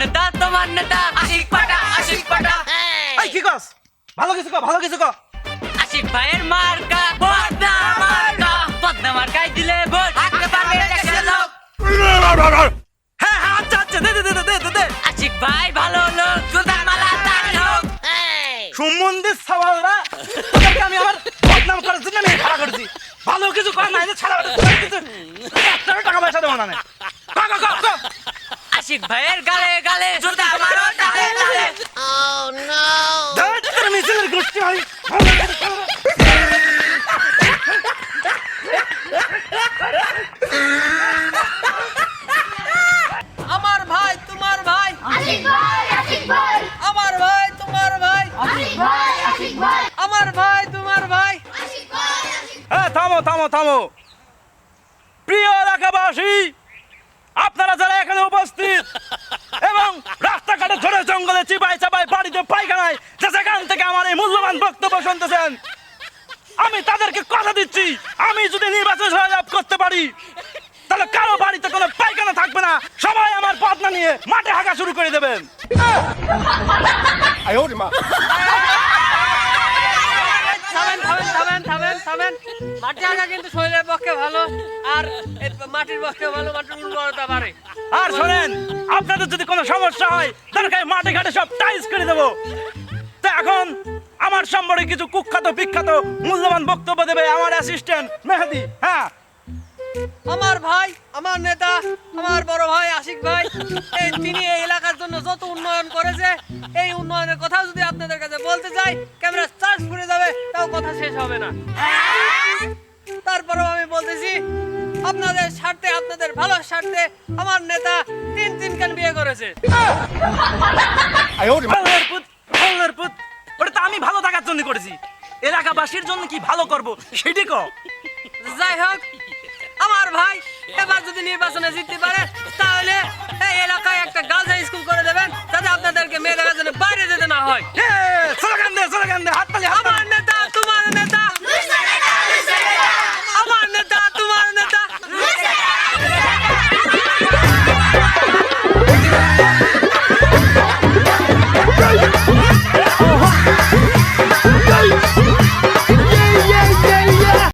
নেতা তোমার নেতা আশিক পাটা আশিক পাটা। এই! কি কস? ভালো কিছু ক ভালো কিছু ক। আশিক ভাইয়ের মার্কা বদনা মার্কা। বদনা মার্কাই দিলে ভোট। আগে পারবে দেখে লোক। হ্যাঁ হ্যাঁ আচ্ছা আচ্ছা দে দে দে দে দে আশিক ভাই ভালো লোক সুতা মালা তার লোক। সম্বন্ধে সওয়ালরা তোকে আমি আবার বদনাম করার জন্য আমি খাড়া করছি। ভালো কিছু কর না এই ছাড়া টাকা পয়সা দেবো না। আশিক ভাইয়ের গালে গালে জুতা মারো তালে তালে। ধ্যাৎ, তোর মিছিলের গোষ্ঠী হয়। আমার ভাই তোমার ভাই। আশিক ভাই আশিক ভাই। আমার ভাই তোমার ভাই। আশিক ভাই আশিক ভাই। আমার ভাই তোমার ভাই। আশিক ভাই আশিক হ্যাঁ থামো থামো থামো। প্রিয় এলাকাবাসী শুনতেছেন আমি তাদেরকে কথা দিচ্ছি। আমি যদি নির্বাচন জয়লাভ করতে পারি তাহলে কারও বাড়িতে কোনো পায়খানা থাকবে না। সবাই আমার পথ না নিয়ে মাঠে হাঁকা শুরু করে দেবেন। থামেন থামেন থামেন থামেন থামেন। মাটি আঁকা কিন্তু শরীরের পক্ষে ভালো আর মাটির পক্ষে ভালো মাটির উর্বরতা বাড়ে। আর শোনেন আপনাদের যদি কোনো সমস্যা হয় তাহলে মাঠে ঘাটে সব টাইস করে দেবো। এখন আমার সম্পর্কে কিছু কুখ্যাত বিখ্যাত মূল্যবান বক্তব্য দেবে আমার অ্যাসিস্ট্যান্ট মেহেদি হ্যাঁ। আমার ভাই আমার নেতা আমার বড় ভাই আশিক ভাই এই তিনি এই এলাকার জন্য যত উন্নয়ন করেছে এই উন্নয়নের কথা যদি আপনাদের কাছে বলতে যাই ক্যামেরা চার্জ ফুরে যাবে তাও কথা শেষ হবে না। তারপরেও আমি বলতেছি আপনাদের স্বার্থে আপনাদের ভালো স্বার্থে আমার নেতা তিন তিনখান বিয়ে করেছে। জন্য করেছি। এলাকাবাসীর জন্য কি ভালো করব সেটি কো যাই হোক আমার ভাই এবার যদি নির্বাচনে জিততে পারে তাহলে এই এলাকায় একটা গার্লস হাই স্কুল করে দেবেন যাতে আপনাদেরকে মেয়েদের জন্য বাইরে যেতে না হয়। স্লোগান দে স্লোগান দে হাত তালি হাত